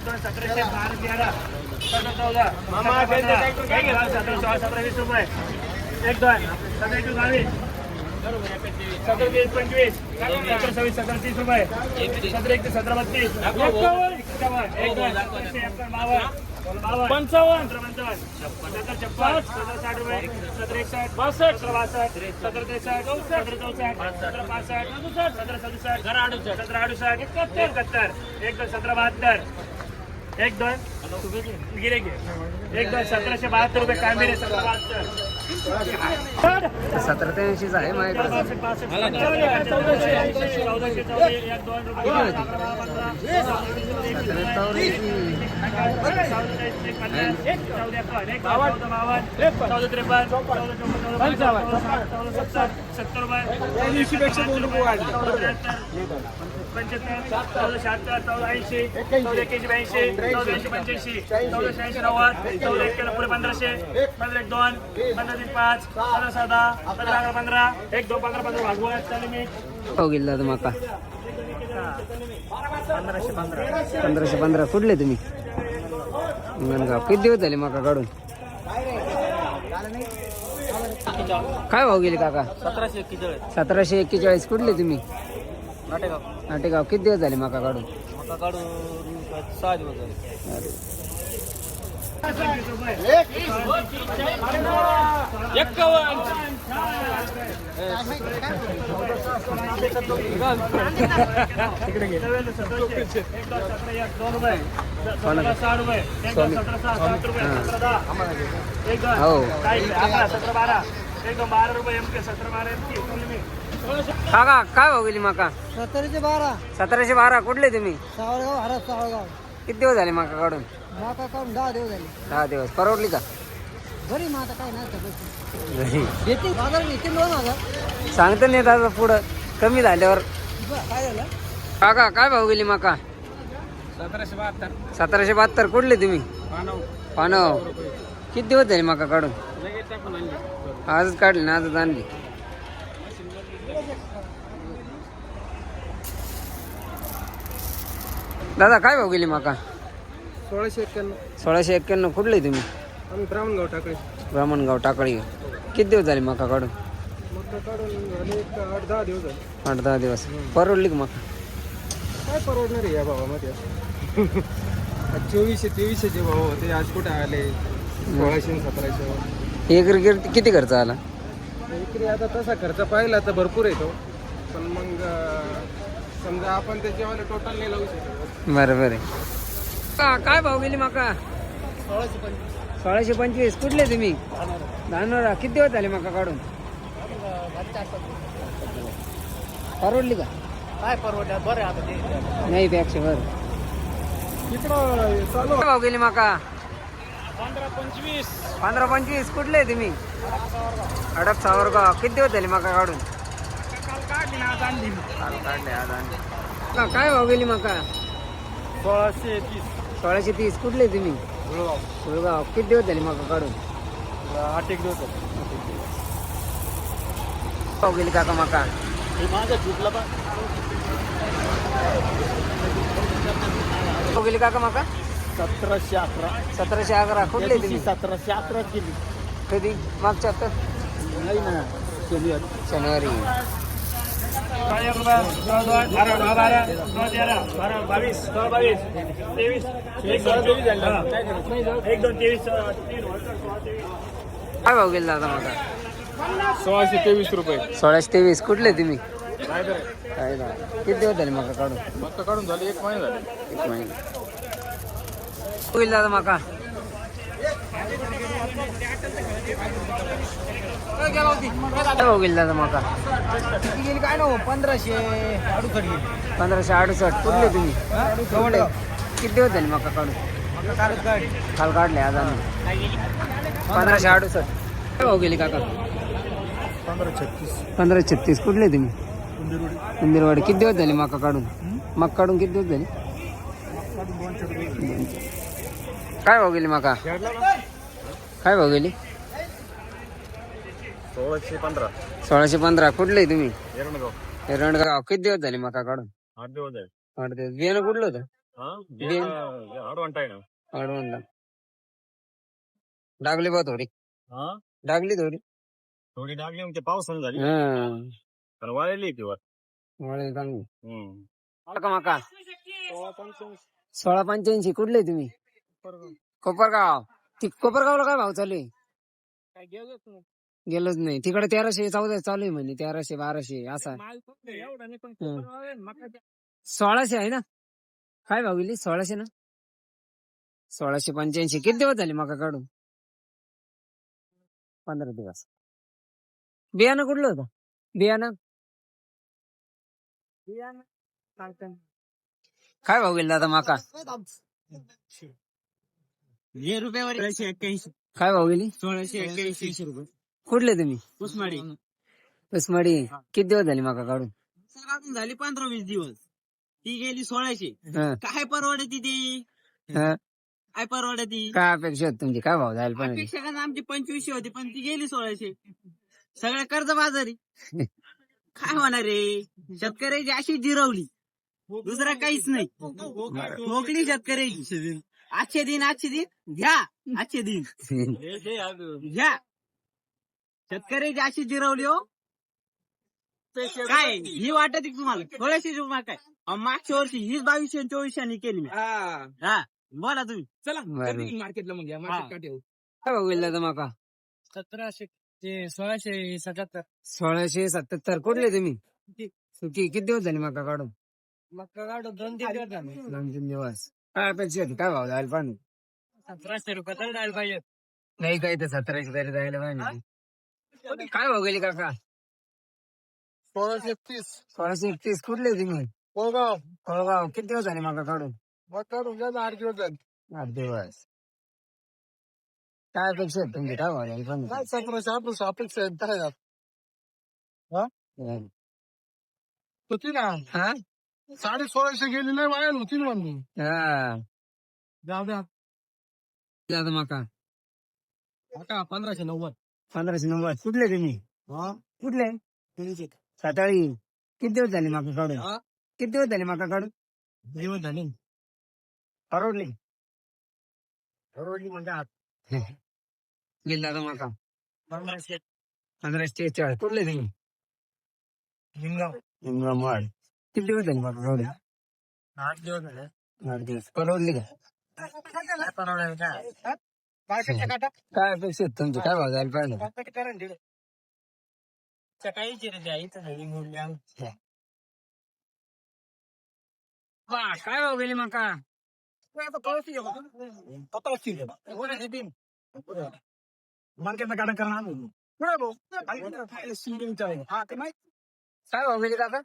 सतराशे बारा तेरा चौदा. चौदा सतरा सतरा सतरा वीस रुपये. एक दोन. सतरा एकवीस बावीस सतरा वीस पंचवीस. सतरा सव्वीस सतरा तीस रुपये. सतरा एकतीस सतरा बत्तीस. एक दोन. बावन्न. पंचावन्न. सतरा सतरा छप्पन. सतरा साठ रुपये. सतरा एकसष्ट. बासष्ट. सतरा बासष्ट. सतरा त्रेसष्ट. सतरा चौसष्ट. सतरा पासष्ट. सदुसष्ट. सतरा सदुसष्ट. सतरा अडुसष्ट. एकाहत्तर. एकाहत्तर. एक दोन. सतरा बहात्तर. एक दोन गिरे घे एक दोन सतराशे बहात्तर रुपये कांबेरे सतरा बहात्तर सतरा ते ऐंशीच आहे चौदाशे ऐंशी चौदाशे चौदा पंधरा पंधराशे पंधरा एक दोन पंधरा तीन पाच पंधरा सहा दहा पंधरा अकरा पंधरा एक दोन पंधरा पंधरा भागवत चालू मी. हो गेला माका पंधराशे पंधरा. पंधराशे पंधरा कुठले तुम्ही. गाव किती दिवस झाले माका काढून? काय भाव गेले काका? सतराशे एक्केचाळीस. सतराशे एक्केचाळीस. कुठले तुम्ही? नाटेगाव. नाटेगाव. किती दिवस झाले माका काढून? मका काढून सहा दिवस झाले. अरे. हो. सतरा बारा. एकदम बारा रुपये एम के सतरा बारा एम काका काय भाव गेली माका? सत्तरशे बारा. सतराशे बारा. कुठले तुम्ही? सावळगाव हरद सावळगाव किती दिवस झाले माका काढून? माका काढून दहा दिवस झाले. दहा दिवस. परवडली का? बरी मग आता काय नाही बाजार दोन हजार. सांगता नाही आता पुढं. कमी झाल्यावर. काय झालं? काका काय भाव गेली माका? सतराशे बहात्तर. सतराशे बहात्तर. कुठले तुम्ही? पानव. किती दिवस झाले माका काढून? आजच काढली ना आजच आणली. दादा काय भाव गेली माका? सोळाशे एक्क्याण्णव. सोळाशे एक्क्याण्णव. कुठले तुम्ही? आम्ही ब्राह्मणगाव टाकळे. ब्राह्मणगाव टाकळी. किती दिवस झाले माका काढून मग काढून झाले एक आठ दहा दिवस झाले. आठ दहा दिवस. परवडली का माका? काय परवडणार आहे या भावामध्ये? आज चोवीसशे तेवीसशेचे भाव होते. आज कुठे आले? सोळाशे आणि सतराशे. एक गिर किती खर्च आला? इकडे आता तसा खर्च पाहिला तर भरपूर येतो. पण मग अं, समजा आपण त्याच्यावर टोटल नाही लावू शकत. बरं बरं का काय भाव गेली माका? सोळाशे पंचवीस. सोळाशे पंचवीस कुठले तुम्ही? धानोरा. किती दिवस झाले माका काढून? परवडली का? काय परवडल्या बरं आता ते. नाही पेक्षा बरं. इकडं चालू काय भाव गेली माका? पंधरा पंचवीस. पंधरा पंचवीस. कुठले तुम्ही? अडप सावरगाव किती दिवस झाले माका काढून? का- काय भाव गेली माका सोळाशे तीस. सोळाशे तीस. कुठले तुम्ही? सुळगाव किती दिवस झाले माका काढून? आठ एक दिवस भाव गेली काका माका हे माझा झुकला पण. भाव गेली काका माका सतराशे अकरा. सतराशे अकरा. कुठले तुम्ही? सतराशे अकरा केली. कधी? मागच्या हप्त्यात? नाही ना शनिवारी. एक रुपया दोन बारा दहा बारा तेरा बारा बावीस सोळा बावीस तेवीस एक दोन तेवीस एक दोन तेवीस काय भाव गेला दादा माझा सोळाशे तेवीस रुपये सोळाशे तेवीस कुठले तुम्ही? काय ना किती दिवस झाले मका काढून? मका काढून झाले एक महिना झाले एक महिना. होईल दादा मका. काय भाव गेला दादा माका किती गेली काय ना पंधराशे अडुसष्ट गेली. पंधराशे अडुसष्ट. कुठले तुम्ही? किती दिवस झाले माका काढून? कालच काल काढले आज आम्ही. पंधराशे अडुसष्ट. काय भाव गेली काका? पंधरा छत्तीस. पंधरा छत्तीस. कुठले तुम्ही? इंदिरवाडी. किती दिवस झाले माका काढून? मग काढून किती दिवस झाले? काय भाव गेली माका? काय भाव गेली? सोळाशे पंधरा. सोळाशे पंधरा. कुठले तुम्ही? एरणगाव रणगाव. किती दिवस झाले माका काढून? आठ दिवस आहे आठ दिवस. बियाणं कुठलं होतं? डागली बा थोडी. डागली थोडी. थोडी मग ते पावसानं झाली. हा. वाळली ती वर वळेल चांगली. माका माका? सोळा पंच्याऐंशी. कुठले तुम्ही? कोपरगाव. ती कोपरगावला काय भाव चालू आहे? गेलोच नाही. तिकडे तेराशे चौदा चालू आहे म्हणे तेराशे बाराशे असा. सोळाशे आहे ना? काय भाव गेली? सोळाशे ना? सोळाशे पंच्याऐंशी. किती दिवस झाले मका काढून? पंधरा दिवस. बियाणं कुठलं होतं? बियाणं? काय भाव गेले दादा मका? हे रुपयावर एकशे एक्क्याऐंशी. काय भाव गेली? सोळाशे एक्क्याऐंशी रुपये. कुठले तुम्ही उस्माडी उस्माडी किती दिवस झाले मका काढून सकाळून झाली पंधरा वीस दिवस ती गेली सोळाशे हं, काय परवडती ती हं. काय परवडती काय अपेक्षा होती तुमची काय भाव जायला पाहिजे अपेक्षा का आमची पंचवीसशे होती पण ती गेली सोळाशे सगळ्या कर्ज बाजारी काय होणार रे शेतकऱ्याची अशी जिरवली दुसरा काहीच नाही मोकळी शेतकऱ्याची आजचे दिन आजचे दिन घ्या आजचे दिन घ्या शेतकऱ्याची अशी जिरवली हो काय? ही वाटत तुम्हाला? थोड्याशी रुपये काय अहो, मागच्या वर्षी हीच बावीसशे आणि चोवीसशे केली मी. हा. बोला तुम्ही. चला बरं. मार्केटला मग market काय भाव गेला दादा मका? सतराशे ते सोळाशे सत्याहत्तर. सोळाशे सत्याहत्तर. कुठले तुम्ही? सुकी किती दिवस झाले मका काढून? मक्का काढून दोन तीन दिवस झाले. दोन तीन दिवस. काय अपेक्षा होती काय भाव जायला पाहिजे? सतराशे रुपये तर द्यायला पाहिजे. नाही काय तर सतराशे तरी जायला पाहिजे. काय भाव गेली काका? सोळाशे तीस सोळाशे एकतीस. कुठले तुम्ही? कोळगाव. कोळगाव. किती दिवस झाले मका काढून? मग काढून गेला आठ दिवस झाले. आठ दिवस. काय अपेक्षा होती तुमची? काय भाव काय पाहिजे सतराशे अपेक्षा अपेक्षा आहेत. काय होती ना? हा? साडे सोळाशे गेली नाही वाया होती ना म्हणून. हा. जाऊ द्या. दादा मका. का पंधराशे नव्वद. पंधराशे नव्वद कुठले तुम्ही? हा? कुठले? साताळी किती दिवस झाले माका काढून? हा? किती दिवस झाले माका काढून? दिवस झाले. परवडले रोडली म्हणजे गेला माका पंधराशे पंधराशे चाळीस कुठले तुम्ही? लिंगाव निमगामवाड किती दिवस झाले माका काढून? आठ दिवस झाले. आठ दिवस. परवडले का? परवडायला काय मार्केटच्या काटा काय अपेक्षा होती तुमची काय भाव जायला पाहिजे मार्केट करा ना सकाळी रे द्या इथं झाली मुरल्या वा, काय भाव गेली माका मार्केटला काढा करणार काय भाव गेली काका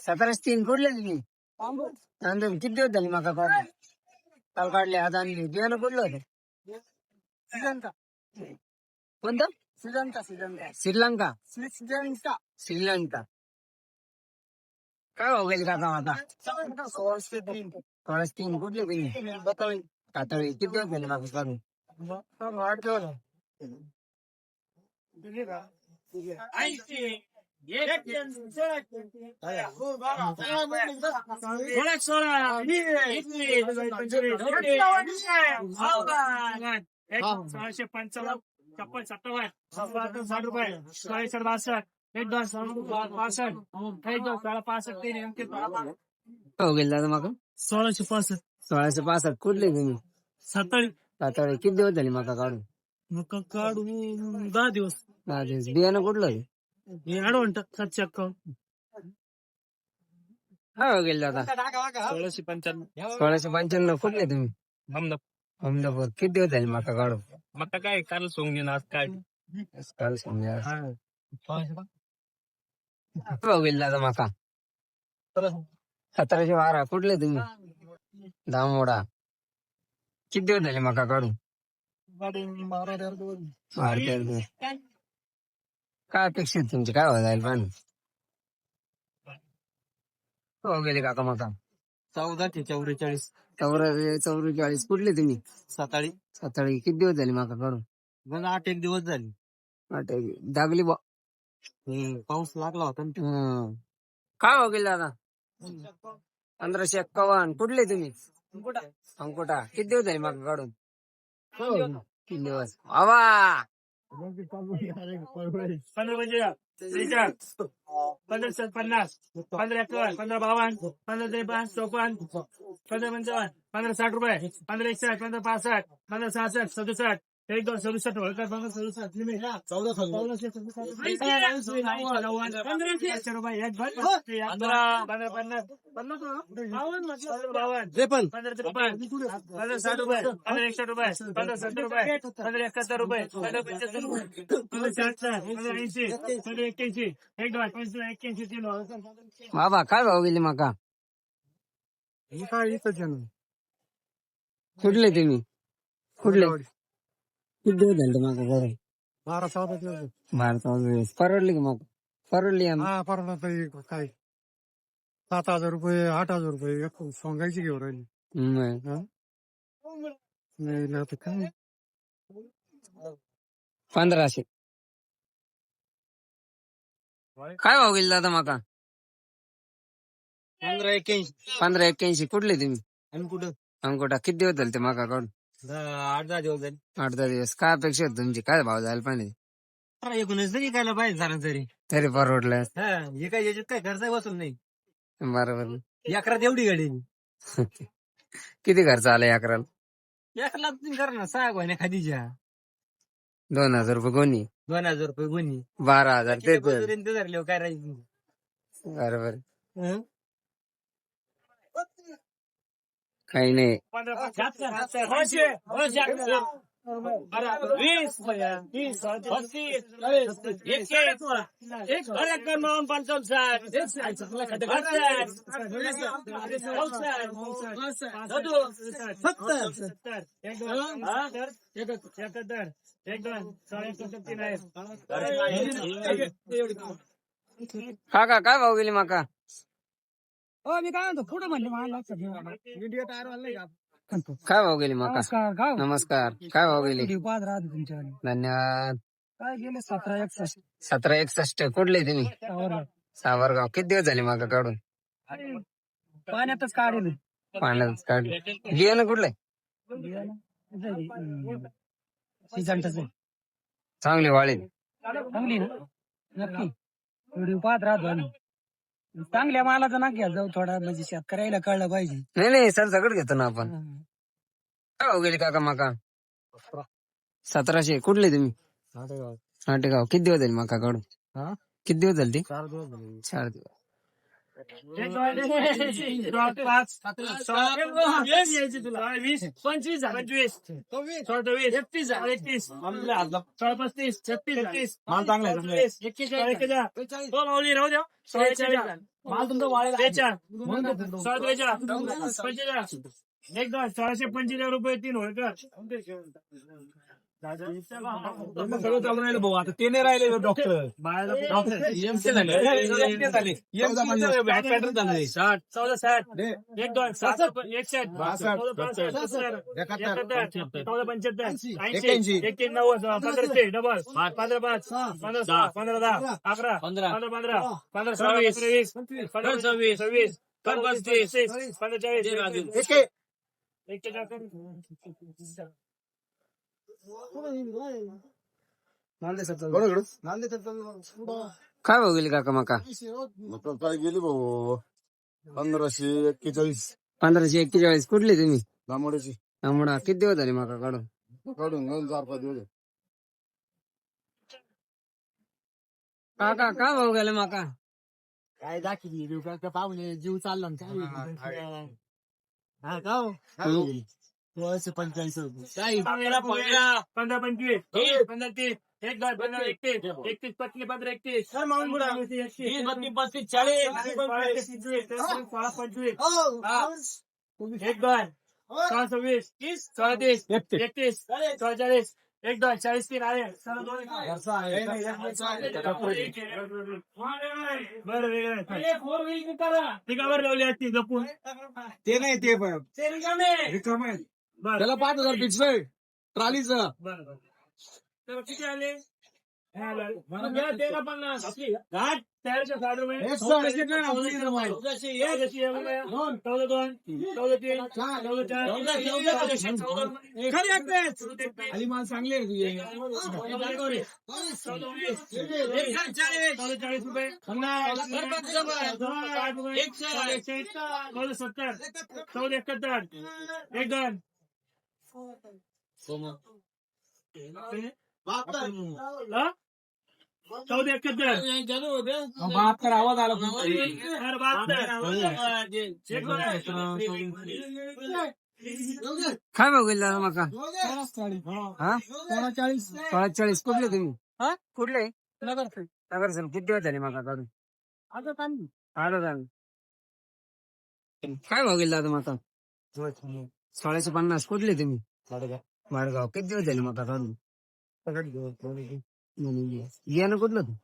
सतराशे तीन. कुठले तुम्ही? तांदूळ. किती दिवस झाले माका काढून काल काढले आज आणले बियाणं कुठलं होतं. श्रीलंका. कोणतं? श्रीलंका श्रीलंका. श्रीलंका. श्रीलंका. श्रीलंका. काय गेली काका आता सोळाशे तीन. सोळाशे तीन. कुठले तुम्ही बताळी कातळी किती दिवस झाले माका काढून आठ दिवस सोळाशे पंचावन्न छप्पन सत्तावन्न सत्तावन्न साठ रुपये सोळाशे बासष्ट एक दोन पासष्ट एक दोन सोळा पासष्ट तीन अंकित भाव गेले दादा माका सोळाशे पासष्ट सोळाशे पासष्ट कुठले तुम्ही सत्तावीस कातळी किती दिवस झाले माका काढून मग काढून दहा दिवस दहा दिवस बियाणं कुठलं हे सातशे अक्कावन्न. काय भाव गेले दादा? सोळाशे पंच्याण्णव. सोळाशे पंच्याण्णव कुठले तुम्ही? अहमदाबाद अहमदाबाद किती दिवस झाले माका काढून मग काय काल सोंग आज काय? काल समजा गेले दादा माका? सतराशे. बारा कुठले तुम्ही? दामोडा. किती दिवस झाले माका काढून. काय अपेक्षा आहे तुमची? काय भाव जाईल पण हो गेले काका माका चौदा ते चौवेचाळीस. चौरा चौवेचाळीस. कुठले तुम्ही? साताळी. साताळी. किती दिवस झाले माका काढून मग आठ एक दिवस झाले. आठ एक. दागली बा पाऊस लागला होता ना. हं. काय भाव गेले दादा पंधराशे एक्कावन्न. कुठले तुम्ही? अंकुटा. किती दिवस झाले मका काढून तीन दिवस? आवा पंधरा पंचवीस त्रेचाळीस पंधरा सात पन्नास पंधरा एकावन्न पंधरा बावन्न पंधरा त्रेपन्न चौपन्न पंधरा पंचावन्न पंधरा साठ रुपये पंधरा एकसष्ट पंधरा पासष्ट पंधरा सहासष्ट सदुसष्ट एक दोन सदुसष्ट होळकर पंधरा सदुसष्ट लिमिट चौदाशे सदुसष्ट नव्वद पंधराशे रुपये एक भर पंधरा पंधरा पन्नास पन्नास पंधरा बावन्न त्रेपन्न पंधरा त्रेपन्न पंधरा साठ रुपये पंधरा रुपये पंधरा सत्तर रुपये पंधरा एकाहत्तर रुपये पंधरा पंच्याहत्तर रुपये पंधरा शहात्तर पंधरा ऐंशी पंधरा एक्क्याऐंशी एक दोन एक्क्याऐंशी तीन बाबा काय भाव गेली मका कुठले तुम्ही कुठले किती दिवस झाले मका काढून बारा चौदा दिवस बारा चौदा दिवस. परवडली की मग? परवडली आम्ही. हा परवडा तरी काय? सात हजार रुपये आठ हजार रुपये एक सोंगायची घेऊन राहिली. नाही ना आता काय? पंधराशे. काय भाव गेली दादा मका? पंधरा एक्क्याऐंशी. पंधरा एक्क्याऐंशी. कुठले तुम्ही? आणि कुठं अंकोटा किती दिवस झाले ते मका काढून? आठ दहा दिवस झाले. आठ दहा दिवस. काय अपेक्षा होती तुमची? काय भाव जायला पाहिजे? अरे एकूणच तरी खायला पाहिजे सारा तरी. तरी परवडलं. हा हे काय याच्यात काय खर्च वसूल नाही. बरोबर. अकरात एवढी गाडी किती खर्च आला अकराला? लाख तुम्ही करा ना सहा गोण्या खादीच्या. दोन हजार रुपये कोणी दोन हजार रुपये गुन्हे बारा हजार ते पण धरले काय राहायचं बरोबर. हं? काही नाही. वीस वीस पस्तीस एकशे एकावन्न पंचावन्न साठ सत्तर एकाहत्तर एक दोन तीन आहे काय भाऊ गेली माका? हो मी काय म्हणतो पुढे म्हणले मला लक्षात व्हिडिओ तयार व्हायला काय भाव गेली मका? नमस्कार काय भाव? गेली? राहतो तुमच्या धन्यवाद. काय गेले सतरा एकसष्ट? सतरा एकसष्ट. कुठले तुम्ही? सावरगाव. किती दिवस झाले मका काढून? पाण्यातच काढेल. पाण्यात काढले. बियाणं कुठले? सीझनच चांगली वाळी चांगली ना? नक्की. व्हिडिओ पाहत राहतो आम्ही चांगल्या मालाचा ना घ्या जाऊ थोडा म्हणजे शेतकऱ्याला कळलं पाहिजे. नाही नाही सर सगळं घेतो ना आपण. काय भाव गेली काका मका? सतराशे कुठले तुम्ही? नाटेगाव. किती दिवस झाले मका काढून? हा? किती दिवस झाले ते? चार दिवस चार दिवस. पंचवीस. एकतीस एकतीस. सोळा पस्तीस छत्तीस माल चांगला माऊली राहू द्या. सोळा माल तुमचा वाळेला पंचेचाळीस एक दोन सोळाशे पंचेचाळीस रुपये तीन होळकर सगळं चालू राहिलं भाऊ. आता ते नाही राहिले डॉक्टर एमसी झाले. पॅटर्न झाले. साठ. चौदा साठ. एक दोन सात चौदा पंच्याहत्तर. एकतीस नव्वद पंधराशे डबल. पंधरा पाच. पंधरा सहा. पंधरा दहा. अकरा. पंधरा. पंधरा पंधरा. पंधरा सव्वीस. वीस. पंधरा सव्वीस. सव्वीस. पंधरा पंधरा चाळीस एक्केचाळीस काय गेली काका मका? काय गेली भाऊ पंधराशे एक्केचाळीस. पंधराशे एक्केचाळीस. कुठले तुम्ही? लांबड्याची तांबडा किती दिवस झाले मका काढून? काढून चार पाच दिवस काका काय भाव गेले मका? काय दाखी पाहुणे? जीव चालला ना हा का हो? सोळाशे रुपये काय पंधरा पंचवीस. पंधरा तीस. एक दोन पंधरा एकतीस. एकतीस. पस्तीस पंधरा एकतीस. वीस, बत्तीस, पस्तीस, चाळीस. सोळा पंचवीस एक दोन. सोळा सव्वीस. सोळा तीस. एकतीस. सोळा चाळीस. एक दोन. चाळीस तीन. आहे बरं वेगळं लावली असती जपून. ते नाही ते पण. बरं त्याला पाच हजार फिक्स आहे ट्रालीचं तर किती आले हा, पन्नास. चौदा दोन चौदा तीन चौदा चार खाली माल चांगले चाळीस रुपये चौदा सत्तर चौदा एकाहत्तर एक दोन हा? चौदा एकाहत्तर बहात्तर आवाज आला. काय मका हा चाळीस सोळा चाळीस कुठले तुम्ही हा? कुठले नगर नगर सर किती दिवस झाले मका काढून आता चांगली आलो जाण काय गेला दादा मका सोळाशे पन्नास कुठले तुम्ही मारगाव किती दिवस झाले मका काढून बियाणं कुठलं तू